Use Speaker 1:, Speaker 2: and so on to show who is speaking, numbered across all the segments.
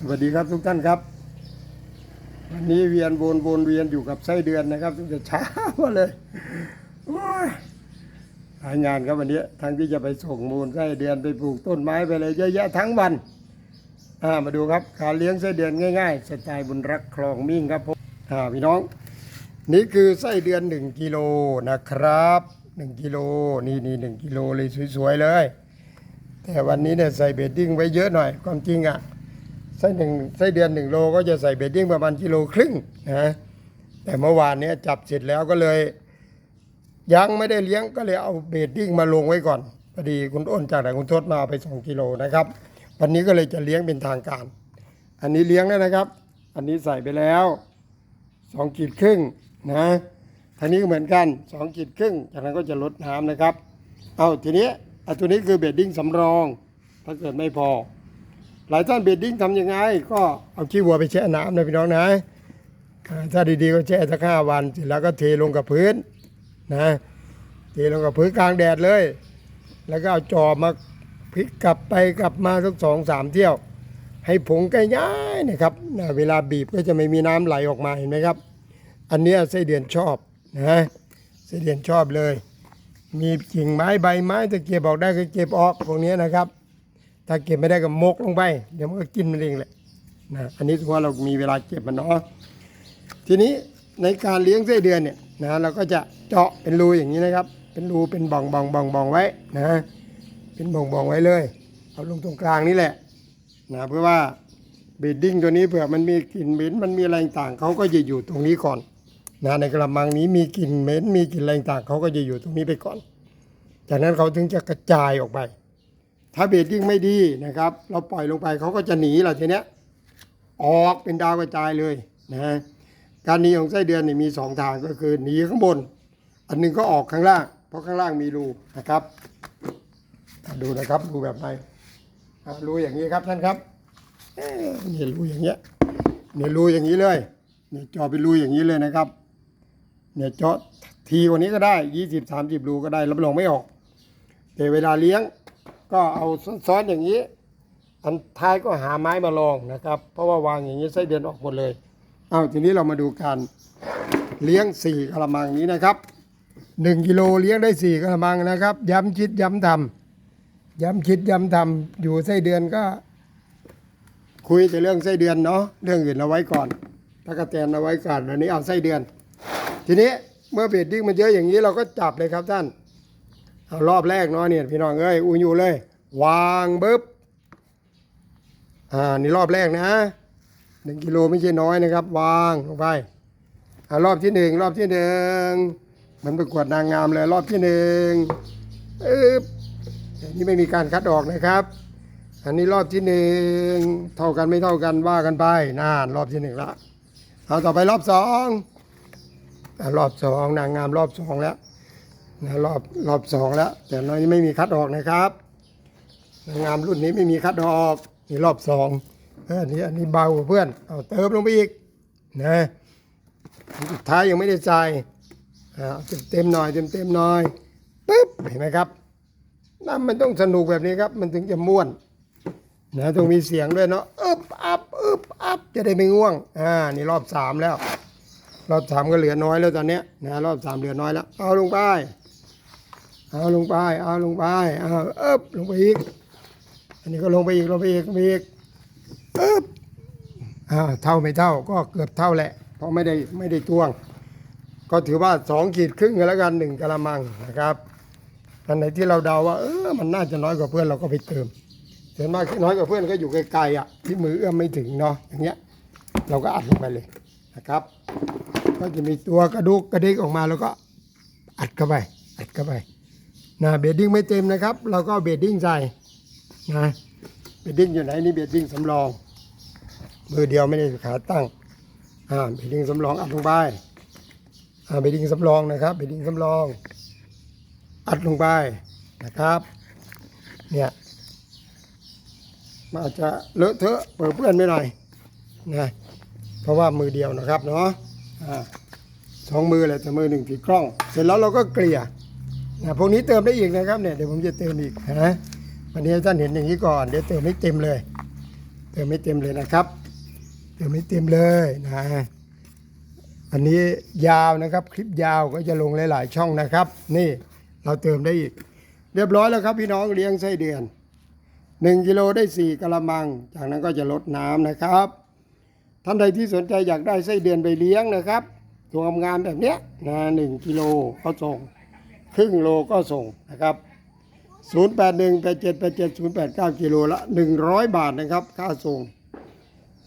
Speaker 1: สวัสดีครับทุกท่านครับ วันนี้เวียนวนวนเวียนอยู่กับไส้เดือนนะครับตั้งแต่เช้ามาเลยหายงานครับวันนี้ทั้งที่จะไปส่งมูลไส้เดือนไปปลูกต้นไม้ไปเลยเยอะแยะทั้งวันมาดูครับการเลี้ยงไส้เดือนง่ายๆสไตล์บุญรักคลองมิ่งครับผมพี่น้อง นี่คือไส้เดือนหนึ่งกิโลนะครับหนึ่งกิโลนี่นี่หนึ่งกิโลเลยสวยๆเลย แต่วันนี้เนี่ยใส่เบดดิ้งไว้เยอะหน่อยความจริงอะ ไส้หนึ่งไส้เดือนหนึ่งโลก็จะใส่เบดดิ้งประมาณกิโลครึ่งนะแต่เมื่อวานเนี้ยจับเสร็จแล้วก็เลย ยังไม่ได้เลี้ยงก็เลยเอาเบดดิ้งมาลงไว้ก่อนพอดีคุณอ้นจากไหนคุณทศมาไปสองกิโลนะครับ วันนี้ก็เลยจะเลี้ยงเป็นทางการ อันนี้เลี้ยงแล้วนะครับ อันนี้ใส่ไปแล้วสองขีดครึ่งนะทางนี้ก็เหมือนกันสองขีดครึ่งจากนั้นก็จะลดน้ำนะครับ เอาทีนี้อันตัวนี้คือเบดดิ้งสำรอง ถ้าเกิดไม่พอ หลายท่านเบดดิ้งทำยังไง ก็เอาขี้วัวไปแช่น้ำนะพี่น้องนะถ้าดีๆก็แช่สักห้าวันเสร็จแล้วก็เทลงกับพื้นนะเทลงกับพื้นกลางแดดเลย แล้วก็เอาจอบมาพลิกกลับไปกลับมาสักสองสามเที่ยว ให้ผงใกล้ยายนะครับนะเวลาบีบก็จะไม่มีน้ำไหลออกมาเห็นไหมครับ อันนี้ไส้เดือนชอบนะไส้เดือนชอบเลย มีกิ่งไม้ใบไม้ถ้าเก็บออกได้ก็เก็บออกพวกนี้นะครับ ถ้าเก็บไม่ได้ก็มกลงไป เดี๋ยวมันก็กินมันเองแหละนะอันนี้ถือว่าเรามีเวลาเก็บมันเนาะทีนี้ในการเลี้ยงไส้เดือนเนี่ยนะเราก็จะเจาะเป็นรูอย่างนี้นะครับ เป็นรูเป็นบ่องบ่องบ่องบ่องไว้นะ เป็นบ่องบ่องไว้เลย เอาลงตรงกลางนี่แหละนะเพื่อว่าเบดดิ้งตัวนี้เผื่อมันมีกลิ่นเหม็นมันมีอะไรต่างเขาก็จะอยู่ตรงนี้ก่อนนะในกระมังนี้มีกลิ่นเหม็นมีกลิ่นอะไรต่างเขาก็จะอยู่ตรงนี้ไปก่อน จากนั้นเขาถึงจะกระจายออกไป ถ้าเบรดดิ้งไม่ดีนะครับ เราปล่อยลงไปเขาก็จะหนีเราทีเนี้ยออกเป็นดาวกระจายเลยนะการหนีของไส้เดือนนี่มีสองทางก็คือหนีข้างบน อันหนึงก็ออกข้างล่าง เพราะข้างล่างมีรูนะครับ ดูนะครับรูแบบไหนรูอย่างนี้ครับท่านครับเนี่รูอย่างเงี้ยเนี่ยรูอย่างนี้เลยเนี่ยจาะเป็นรูอย่างนี้เลยนะครับเนี่ยเจาะทีกว่านี้ก็ได้ยี่สิบสามสิบรูก็ได้รับรองไม่ออกแต่เวลาเลี้ยง ก็เอาซ้อนๆอย่างนี้ อันท้ายก็หาไม้มาลองนะครับ เพราะว่าวางอย่างนี้ไส้เดือนออกหมดเลย เอาทีนี้เรามาดูการเลี้ยงสี่กระมังนี้นะครับหนึ่งกิโลเลี้ยงได้สี่กระมังนะครับ ย้ำคิดย้ำทำย้ำคิดย้ำทำอยู่ไส้เดือนก็ คุยแต่เรื่องไส้เดือนเนาะเรื่องอื่นเอาไว้ก่อนตะกะแตนเอาไว้ก่อนวันนี้เอาไส้เดือน ทีนี้เมื่อเบดดิ้งมันเยอะอย่างนี้เราก็จับเลยครับท่าน เอารอบแรกเนาะเนี่ยพี่น้องเอ้ยอูอยู่เลย วางปึ๊บอ่านี่รอบแรกนะหนึ่งกิโลไม่ใช่น้อยนะครับ วางลงไปอ่ารอบที่หนึ่งรอบที่หนึ่งมันประกวดนางงามเลยรอบที่หนึ่งปึ๊บอันนี้ไม่มีการคัดออกนะครับ อันนี้รอบที่หนึ่งเท่ากันไม่เท่ากันว่ากันไปนานรอบที่หนึ่งละเอาต่อไปรอบสองอ่ารอบสองนางงามรอบสองแล้ว นะรอบรอบสองแล้ว แต่น้อยไม่มีคัดออกนะครับนางงามรุ่นนี้ไม่มีคัดออกนี่รอบสองเอออันนี้อันนี้เบาเพื่อนเอาเติมลงไปอีกนะสุดท้ายยังไม่ได้ใส่อ่าเต็มเต็มๆหน่อยเต็มเต็มๆหน่อยปึ๊บเห็นไหมครับน้ำมันต้องสนุกแบบนี้ครับ มันถึงจะม่วนนะต้องมีเสียงด้วยเนาะอึบอับอึบอับจะได้ไม่ง่วงอ่านี่รอบสามแล้ว รอบสามก็เหลือน้อยแล้วตอนเนี้ยนะรอบสามเหลือน้อยแล้ว เอาลงไป เอาลงไป เอาลงไป เอาเอ๊บลงไปอีก อันนี้ก็ลงไปอีกลงไปอีกลงไปอีกเอ๊บอ่าเท่าไม่เท่าก็เกือบเท่าแหละ เพราะไม่ได้ไม่ได้ตวง ก็ถือว่าสองขีดครึ่งกันแล้วกันหนึ่งกะละมังนะครับอันไหนที่เราเดาว่าเออมันน่าจะน้อยกว่าเพื่อนเราก็ไปเติมส่วนมากน้อยกว่าเพื่อนก็อยู่ไกลๆอะที่มือเอื้อมไม่ถึงเนาะอย่างเงี้ยเราก็อัดลงไปเลยนะครับ ก็จะมีตัวกระดูกกระดิกออกมาแล้วก็อัดเข้าไปอัดเข้าไป นะเบดดิ้งไม่เต็มนะครับ เราก็เบดดิ้งใส่นะเบดดิ้งอยู่ไหนนี่เบดดิ้งสำรองมือเดียวไม่ได้ขาตั้งอ่าเบดดิ้งสำรองอัดลงไปอ่าเบดดิ้งสำรองนะครับเบดดิ้งสำรอง อัดลงไปนะครับเนี่ยมันอาจจะเลอะเทอะเปื้อนเปื้อนไม่หน่อยนะเพราะว่ามือเดียวนะครับเนาะอ่าสองมือแหละแต่มือหนึ่งถือกล้อง เสร็จแล้วเราก็เกลี่ย นะพวกนี้เติมได้อีกนะครับเนี่ยเดี๋ยวผมจะเติมอีกนะวันนี้ท่านเห็นอย่างนี้ก่อนเดี๋ยวเติมให้เต็มเลย เติมไม่เต็มเลยนะครับ เติมไม่เต็มเลยนะอันนี้ยาวนะครับ คลิปยาวก็จะลงหลาย ๆ ช่องนะครับ นี่เราเติมได้อีก เรียบร้อยแล้วครับพี่น้องเลี้ยงไส้เดือน1กิโลได้ 4กะละมัง จากนั้นก็จะลดน้ำนะครับ ท่านใดที่สนใจอยากได้ไส้เดือนไปเลี้ยงนะครับตัวงามแบบเนี้ยนะหนึ่งกิโลก็ส่ง ครึ่งโลก็ส่งนะครับ 0 8 1 8 7 8 7 0 8 9กิโลละ 100 บาทนะครับ ค่าส่ง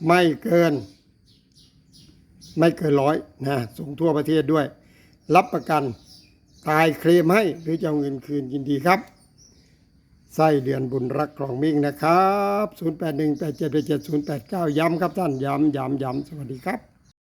Speaker 1: ไม่เกิน ไม่เกินร้อยนะส่งทั่วประเทศด้วย รับประกันตายเคลมให้หรือจะเอาเงินคืนยินดีครับไส้เดือนบุญรักครองมิ่งนะครับ 0 8 1 8 7 8 7 0 8 9 ย้ำครับท่าน ย้ำ ย้ำ ย้ำ สวัสดีครับ